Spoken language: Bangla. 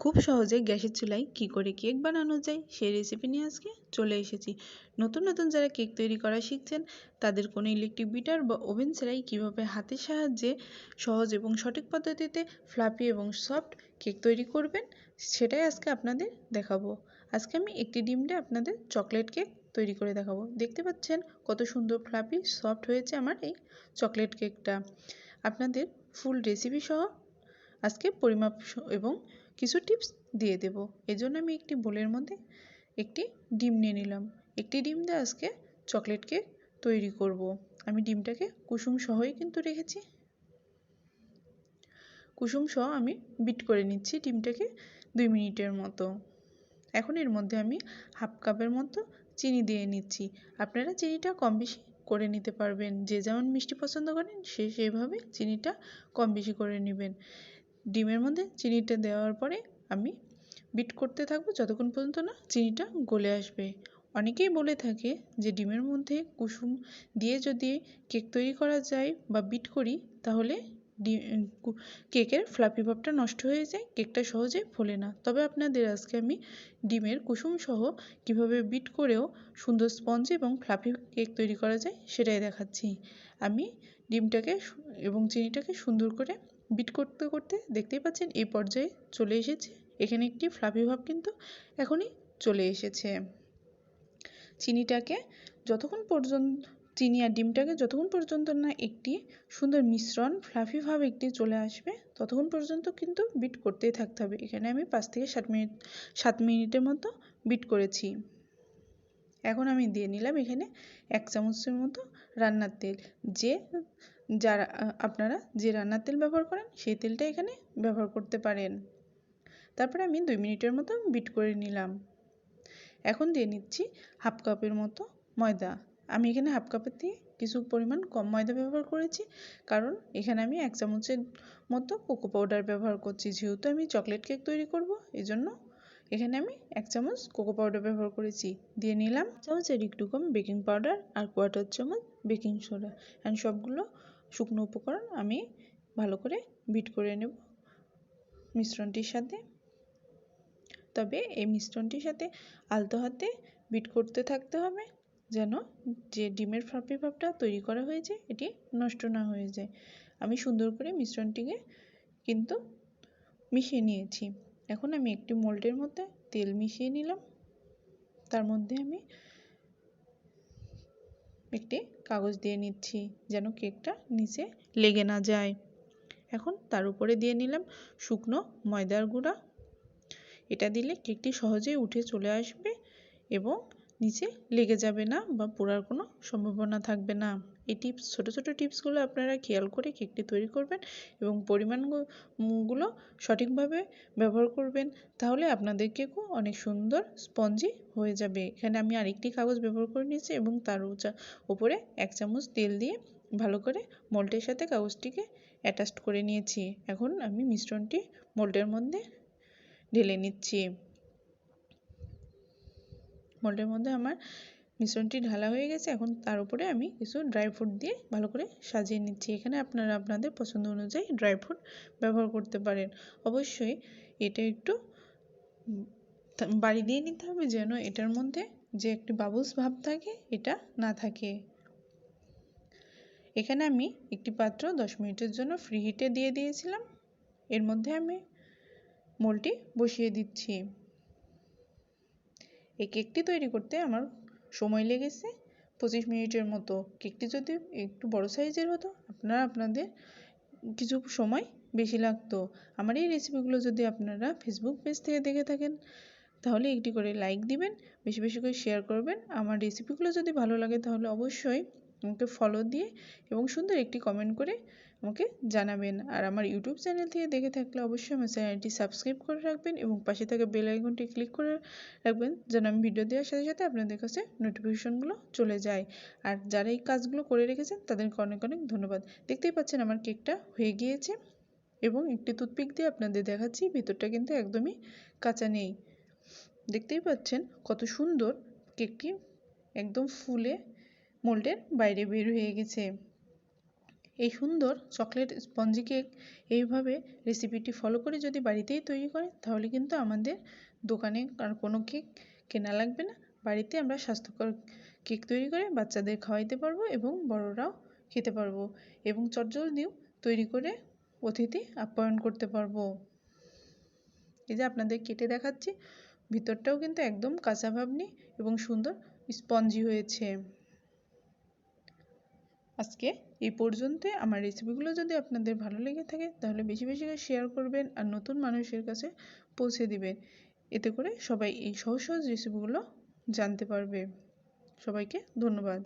খুব সহজে গ্যাসের চুলায় কি করে কেক বানানো যায় সেই রেসিপি নিয়ে আজকে চলে এসেছি। নতুন নতুন যারা কেক তৈরি করা শিখছেন, তাদের কোনো ইলেকট্রিক বিটার বা ওভেন ছাড়াই কীভাবে হাতের সাহায্যে সহজ এবং সঠিক পদ্ধতিতে ফ্লাপি এবং সফট কেক তৈরি করবেন, সেটাই আজকে আপনাদের দেখাবো। আজকে আমি একটি ডিম দিয়ে আপনাদের চকলেট কেক তৈরি করে দেখাবো। দেখতে পাচ্ছেন কত সুন্দর ফ্লাপি সফট হয়েছে আমার এই চকলেট কেকটা আপনাদের ফুল রেসিপি সহ আজকে পরিমাপ এবং কিছু টিপস দিয়ে দেব। এজন্য আমি একটি বোলের মধ্যে একটি ডিম নিয়ে নিলাম। একটি ডিম দিয়ে আজকে চকলেট কেক তৈরি করব। আমি ডিমটাকে কুসুম সহই কিন্তু রেখেছি। কুসুম সহ আমি বিট করে নিচ্ছি ডিমটাকে দুই মিনিটের মতো। এখন এর মধ্যে আমি হাফ কাপের মতো চিনি দিয়ে নিচ্ছি। আপনারা চিনিটা কম বেশি করে নিতে পারবেন। যে যেমন মিষ্টি পছন্দ করেন, সে সেইভাবে চিনিটা কম বেশি করে নেবেন। ডিমের মধ্যে চিনিটা দেওয়ার পরে আমি বিট করতে থাকব, যতক্ষণ পর্যন্ত না চিনিটা গলে আসবে। অনেকেই বলে থাকে যে ডিমের মধ্যে কুসুম দিয়ে যদি কেক তৈরি করা যায় বা বিট করি, তাহলে কেকের ফ্লাফি ভাবটা নষ্ট হয়ে যায়, কেকটা সহজে ফোলে না। তবে আপনাদের আজকে আমি ডিমের কুসুম সহ কীভাবে বিট করেও সুন্দর স্পঞ্জ এবং ফ্লাফি কেক তৈরি করা যায় সেটাই দেখাচ্ছি। আমি ডিমটাকে এবং চিনিটাকে সুন্দর করে বিট করতে করতে দেখতেই পাচ্ছেন এই পর্যায়ে চলে এসেছে। এখানে একটি ফ্লাফি ভাব কিন্তু এখনই চলে এসেছে। চিনিটাকে যতক্ষণ পর্যন্ত, চিনি আর ডিমটাকে যতক্ষণ পর্যন্ত না একটি সুন্দর মিশ্রণ ফ্লাফি ভাব একটি চলে আসবে, ততক্ষণ পর্যন্ত কিন্তু বিট করতেই থাকতে হবে। এখানে আমি পাঁচ থেকে সাত মিনিট, সাত মিনিটের মতো বিট করেছি। এখন আমি দিয়ে নিলাম এখানে এক চামচের মতো রান্নার তেল। যে যারা, আপনারা যে রান্নার তেল ব্যবহার করেন সেই তেলটা এখানে ব্যবহার করতে পারেন। তারপরে আমি দুই মিনিটের মতো বিট করে নিলাম। এখন দিয়ে নিচ্ছি হাফ কাপের মতো ময়দা। আমি এখানে হাফ কাপের থেকে কিছু পরিমাণ কম ময়দা ব্যবহার করেছি, কারণ এখানে আমি এক চামচের মতো কোকো পাউডার ব্যবহার করছি। যেহেতু আমি চকলেট কেক তৈরি করব এই জন্য এখানে আমি এক চামচ কোকো পাউডার ব্যবহার করেছি। দিয়ে নিলাম চামচের একটু কম বেকিং পাউডার আর কোয়াটার চামচ বেকিং সোডা অ্যান্ড সবগুলো শুকনো উপকরণ আমি ভালো করে বিট করে নেব মিশ্রণটির সাথে। তবে এই মিশ্রণটির সাথে আলতো হাতে বিট করতে থাকতে হবে যেন যে ডিমের ফ্রাপি ভাবটা তৈরি করা হয়েছে এটি নষ্ট না হয়ে যায়। আমি সুন্দর করে মিশ্রণটিকে কিন্তু মিশিয়ে নিয়েছি। এখন আমি একটি মোল্ডের মধ্যে তেল মিশিয়ে নিলাম। তার মধ্যে আমি একটি কাগজ দিয়ে নিচ্ছি যেন কেকটা নিচে লেগে না যায়। এখন তার উপরে দিয়ে নিলাম শুকনো ময়দার গুঁড়া। এটা দিলে কেকটি সহজেই উঠে চলে আসবে এবং নিচে লেগে যাবে না বা পোড়ার কোনো সম্ভাবনা থাকবে না। এই টিপস, ছোটো ছোটো টিপসগুলো আপনারা খেয়াল করে কেকটি তৈরি করবেন এবং পরিমাণগুলো সঠিকভাবে ব্যবহার করবেন, তাহলে আপনাদের কেকও অনেক সুন্দর স্পঞ্জি হয়ে যাবে। এখানে আমি আরেকটি কাগজ ব্যবহার করে নিয়েছি এবং তার উপরে এক চামচ তেল দিয়ে ভালো করে মোল্টের সাথে কাগজটিকে অ্যাটাচড করে নিয়েছি। এখন আমি মিশ্রণটি মোল্ডের মধ্যে ঢেলে নিচ্ছি। মোল্ডের মধ্যে আমার মিশ্রণটি ঢালা হয়ে গেছে। এখন তার উপরে আমি কিছু ড্রাই ফ্রুট দিয়ে ভালো করে সাজিয়ে নিচ্ছি। এখানে আপনারা আপনাদের পছন্দ অনুযায়ী ড্রাই ফ্রুট ব্যবহার করতে পারেন। অবশ্যই এটা একটু বাড়ি দিয়ে নিতে হবে যেন এটার মধ্যে যে একটি বাবলস ভাব থাকে, এটা না থাকে। এখানে আমি একটি পাত্র দশ মিনিটের জন্য ফ্রি হিটে দিয়ে দিয়েছিলাম। এর মধ্যে আমি মোলটি বসিয়ে দিচ্ছি। এই কেকটি তৈরি করতে আমার সময় লেগেছে। পঁচিশ মিনিটের মতো কেকটি যদি একটু বড় সাইজের হতো, আপনারা, আপনাদের কিছু সময় বেশি লাগতো। আমার এই রেসিপিগুলো যদি আপনারা ফেসবুক পেজ থেকে দেখে থাকেন, তাহলে একটি করে লাইক দিবেন, বেশি বেশি করে শেয়ার করবেন। আমার রেসিপিগুলো যদি ভালো লাগে, তাহলে অবশ্যই আমাকে ফলো দিয়ে এবং সুন্দর একটি কমেন্ট করে আমাকে জানাবেন। আর আমার ইউটিউব চ্যানেল থেকে দেখে থাকলে অবশ্যই আমার চ্যানেলটি সাবস্ক্রাইব করে রাখবেন এবং পাশে থাকা বেল আইকনটি ক্লিক করে রাখবেন যেন আমি ভিডিও দেওয়ার সাথে সাথে আপনাদের কাছে নোটিফিকেশনগুলো চলে যায়। আর যারা এই কাজগুলো করে রেখেছেন তাদেরকে অনেক অনেক ধন্যবাদ। দেখতেই পাচ্ছেন আমার কেকটা হয়ে গিয়েছে এবং একটি টুথপিক দিয়ে আপনাদের দেখাচ্ছি, ভিতরটা কিন্তু একদমই কাঁচা নেই। দেখতেই পাচ্ছেন কত সুন্দর কেকটি একদম ফুলে মোল্ডের বাইরে বের হয়ে গেছে। এই সুন্দর চকলেট স্পঞ্জি কেক এইভাবে রেসিপিটি ফলো করে যদি বাড়িতেই তৈরি করেন তাহলে কিন্তু আমাদের দোকানে আর কোনো কেক কেনা লাগবে না। বাড়িতে আমরা স্বাস্থ্যকর কেক তৈরি করে বাচ্চাদের খাওয়াইতে পারব এবং বড়রাও খেতে পারব এবং চটজলদিও তৈরি করে অতিথি আপ্যায়ন করতে পারব। এই যে আপনাদের কেটে দেখাচ্ছি, ভিতরটাও কিন্তু একদম কাঁচা ভাবনি এবং সুন্দর স্পঞ্জি হয়েছে। আজকে এই পর্যন্তই আমার রেসিপিগুলো যদি আপনাদের ভালো লেগে থাকে, তাহলে বেশি বেশি করে শেয়ার করবেন আর নতুন মানুষের কাছে পৌঁছে দিবেন। এতে করে সবাই এই সহজ সহজ রেসিপিগুলো জানতে পারবে। সবাইকে ধন্যবাদ।